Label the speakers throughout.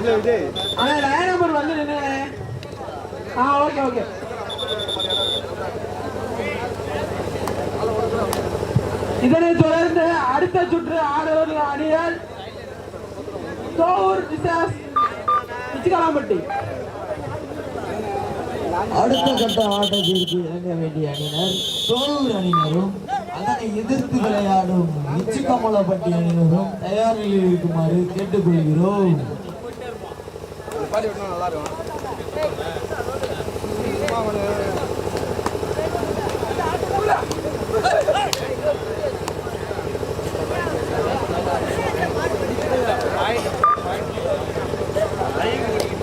Speaker 1: அண்ணா line number வந்து நின்னுங்கண்ணே ஆ okay okay. இதனைத் தொடர்ந்து அடுத்த சுற்று ஆடவர் அணிகள் தோவூர் விசாஸ் பிச்சுக்கலாம்பட்டி.
Speaker 2: அடுத்த கட்ட ஆட்டத்திற்கு இறங்க வேண்டிய அணியினர் தோழூர் அணியினரும் அதனை எதிர்த்து விளையாடும் நிச்சிக்கமலப்பட்டி அணியினரும் தயாரில் இருக்குமாறு கேட்டுக்கொள்கிறோம். ஒரு பாடி விட்டா நல்லா இருக்கும்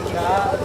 Speaker 2: Yeah.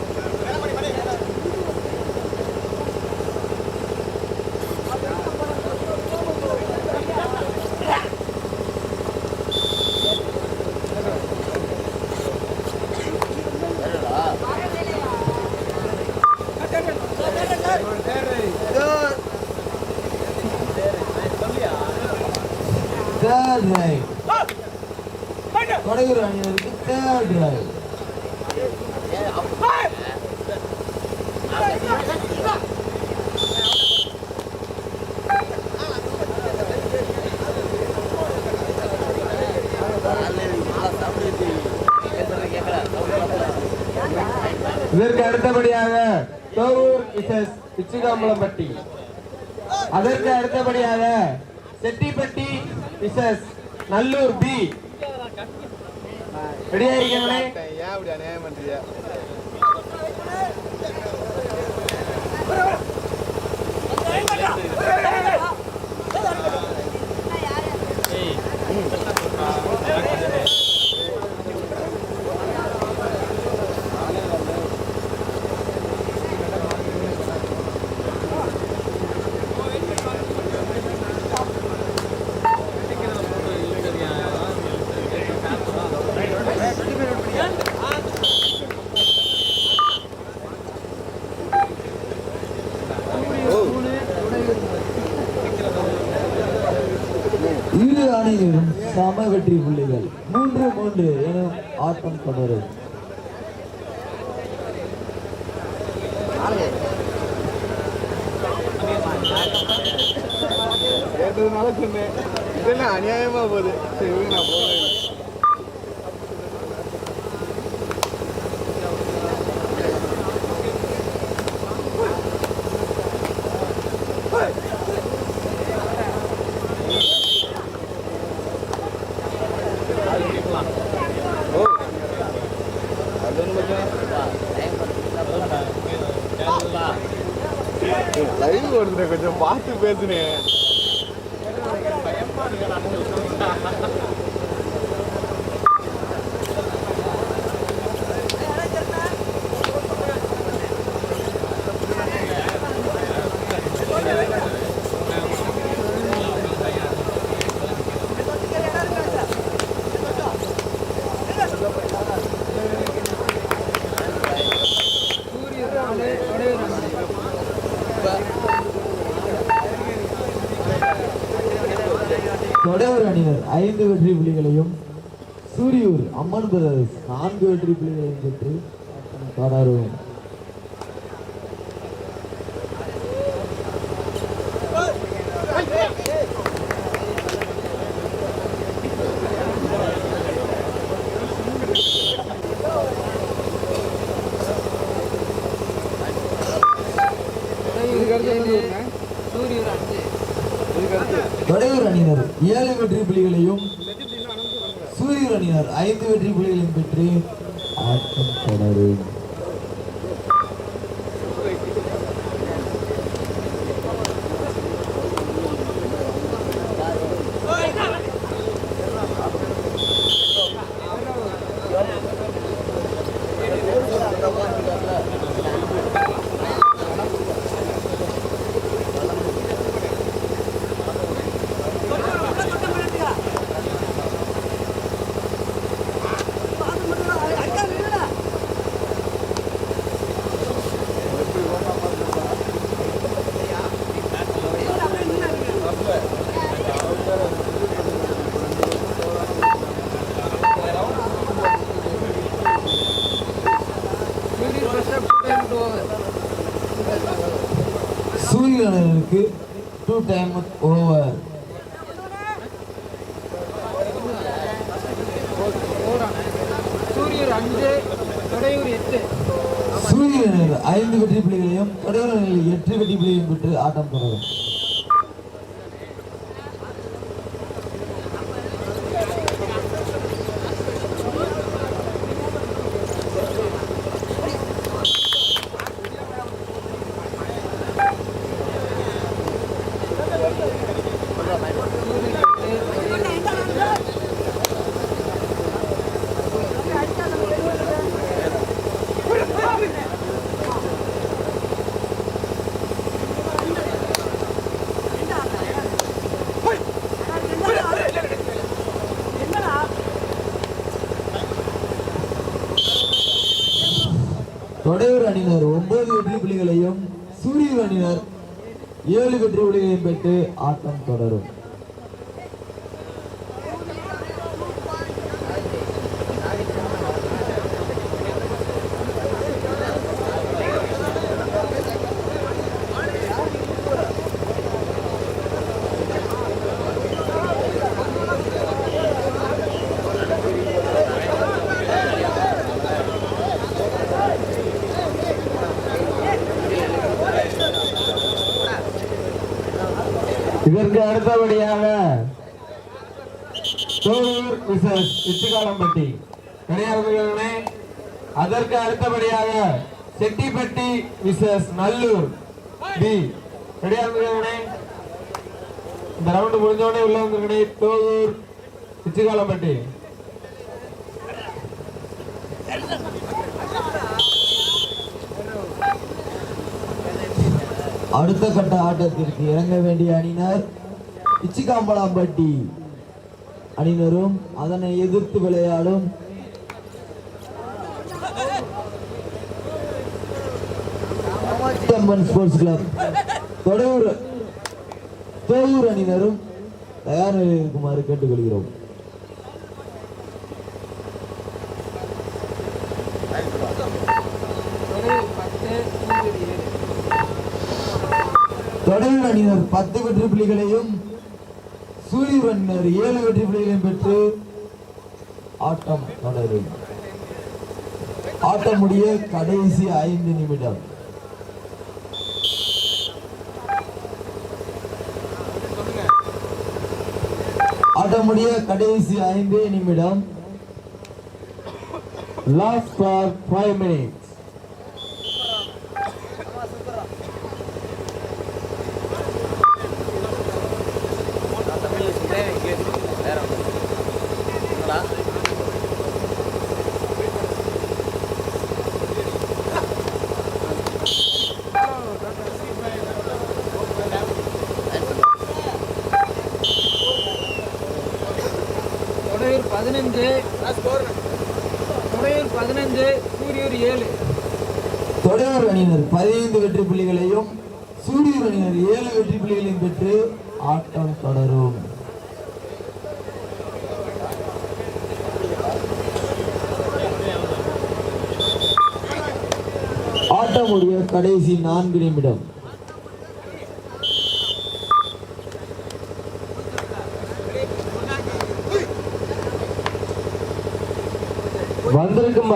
Speaker 2: தேர்ட் ரைட் கொடையூர் அணியினருக்கு தேர்ட் ரைட்
Speaker 1: இதற்கு அடுத்தபடியாக தோவூர் விசஸ் பிச்சுகாம்பலம்பட்டி அதற்கு அடுத்தபடியாக செட்டிப்பட்டி விசஸ் நல்லூர் பி ரெடியா இருக்கீங்களே
Speaker 3: ஏன் அப்படி அநியாயம் பண்றீங்க
Speaker 2: இரு அணியும் சம வெற்றி புள்ளிகள். மூன்று மூன்று எனும் ஆட்டம் தொடரும்.
Speaker 3: கேட்டதுனால இது என்ன அநியாயமா போகுது? சரி நான் போறேன். பேசுனேன்
Speaker 2: ஐந்து வெற்றி புள்ளிகளையும் சூரியூர் அம்மன் பிரதர்ஸ் நான்கு வெற்றி புள்ளிகளையும் பெற்று தொடரும்
Speaker 3: இதுக்கு அடுத்து என்ன ஊருங்க? இதுக்கு அடுத்து
Speaker 2: கொடையூர் தொடையூர் அணியினர் ஏழு வெற்றி புலிகளையும் சூரியன் அணியினர் ஐந்து வெற்றி புலிகளையும் பெற்று ஆட்டம் தொடரும். அணியினருக்கு டூ டைம் ஓவர்
Speaker 4: சூரியர் அஞ்சு தொடையூர் எட்டு.
Speaker 2: சூரியன் அணியினர் ஐந்து வெற்றி புள்ளிகளையும் எட்டு வெற்றி புள்ளிகளையும் பெற்று ஆட்டம் தொடரும். தொடையூர் அணியினர் ஒன்பது வெற்றி புள்ளிகளையும் சூரியன் அணியினர் ஏழு வெற்றி புள்ளிகளையும் பெற்று ஆட்டம் தொடரும். இதற்கு அடுத்தபடியாக தோழூர் மிசஸ் இச்சுக்காலம்பட்டி கிடையாதுங்களே அதற்கு அடுத்தபடியாக செட்டிப்பட்டி மிசஸ் நல்லூர். பி கிடையாதுங்களே இந்த ரவுண்டு முடிஞ்சோடனே உள்ள வந்துருக்கணே தோழூர் இச்சிகாலம்பட்டி அடுத்த கட்ட ஆட்டத்திற்கு இறங்க வேண்டிய அணியினர் இச்சிகாம்பலாம்பட்டி. அணியினரும் அதனை எதிர்த்து விளையாடும். ஸ்போர்ட்ஸ் கிளப் தொடையூர் தேயூர் அணியினரும் தயார் நிலையில் இருக்குமாறு கேட்டுக்கொள்கிறோம்.
Speaker 4: தொடையூர்
Speaker 2: தொடர் அணியினர் பத்து வெற்றி புள்ளிகளையும் சூரியவன்னர் ஏழு வெற்றி புள்ளிகளையும் பெற்று ஆட்டம் தொடரும். ஆட்டம் முடிய கடைசி ஐந்து நிமிடம். ஆட்டம் முடிய கடைசி ஐந்தே நிமிடம். Last for five minutes
Speaker 4: Thodaiyur பதினஞ்சு தொடையூர் பதினஞ்சு சூரியூர் ஏழு.
Speaker 2: தொடையூர் அணியினர் பதினைந்து வெற்றி புள்ளிகளையும் சூரியூர் அணியினர் ஏழு வெற்றி புள்ளிகளையும் பெற்று ஆட்டம் தொடரும். ஆட்டம் உடைய கடைசி நான்கு நிமிடம்.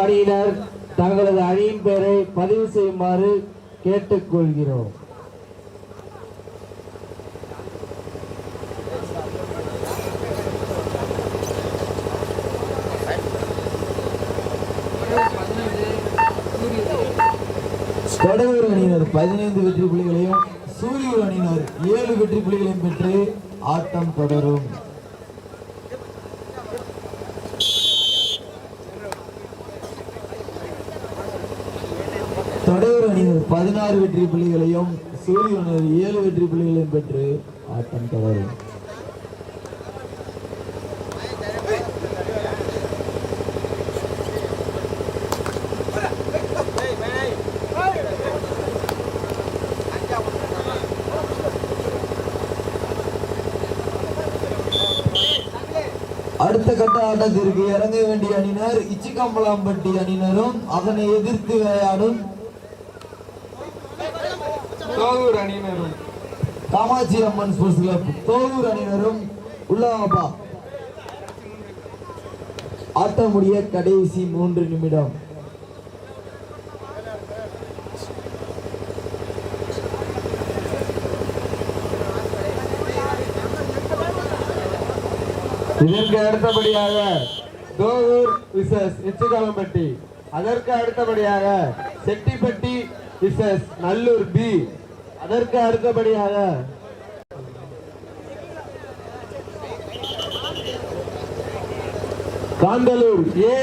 Speaker 2: அணியினர் தங்களது அணியின் பெயரை பதிவு செய்யுமாறு கேட்டுக்கொள்கிறோம். தொடர் அணியினர் பதினைந்து வெற்றி புள்ளிகளையும் சூரியூர் அணியினர் ஏழு வெற்றி புள்ளிகளையும் பெற்று ஆட்டம் தொடரும். பதினாறு வெற்றி புள்ளிகளையும் சூரியன் ஏழு வெற்றி புள்ளிகளையும் பெற்று ஆட்டம் தொடரும். அடுத்த கட்ட ஆட்டத்திற்கு இறங்க வேண்டிய அணியினர் இச்சிக்கம்பலாம்பட்டி அணியினரும் அதனை எதிர்த்து விளையாடும்
Speaker 1: தோகூர் அணியினரும்
Speaker 2: காமாட்சி அம்மன் ஸ்போர்ட்ஸ் கிளப் தோலூர் அணியினரும் உள்ளாப்பா ஆட்டம் முடிய கடைசி மூன்று நிமிடம்.
Speaker 1: இதற்கு அடுத்தபடியாக தோகூர் விசஸ் எச்சுக்காலம்பட்டி அதற்கு அடுத்தபடியாக செட்டிப்பட்டி விசஸ் நல்லூர் பி. அதற்கு அடுத்தபடியாக காந்தலூர் ஏ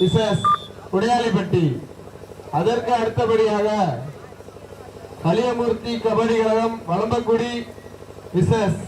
Speaker 1: விசஸ் உடையாளிப்பட்டி அதற்கு அடுத்தபடியாக கலியமூர்த்தி கபடி கழகம் வளம்பக்குடி விசஸ்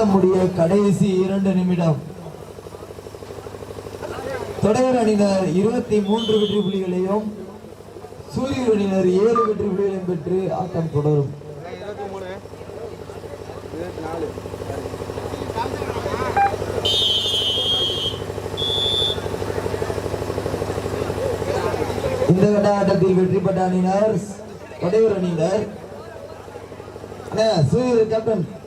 Speaker 2: ஆட்டம் கடைசி இரண்டு நிமிடம். தொடர் அணியினர் இருபத்தி மூன்று வெற்றி புள்ளிகளையும் சூரியர் அணியினர் ஏழு வெற்றி புள்ளிகளையும் பெற்று ஆட்டம் தொடரும். இந்த கட்ட ஆட்டத்தில் வெற்றி பெற்ற அணியினர் தொடையூர் அணியினர். சூரியர் கேப்டன்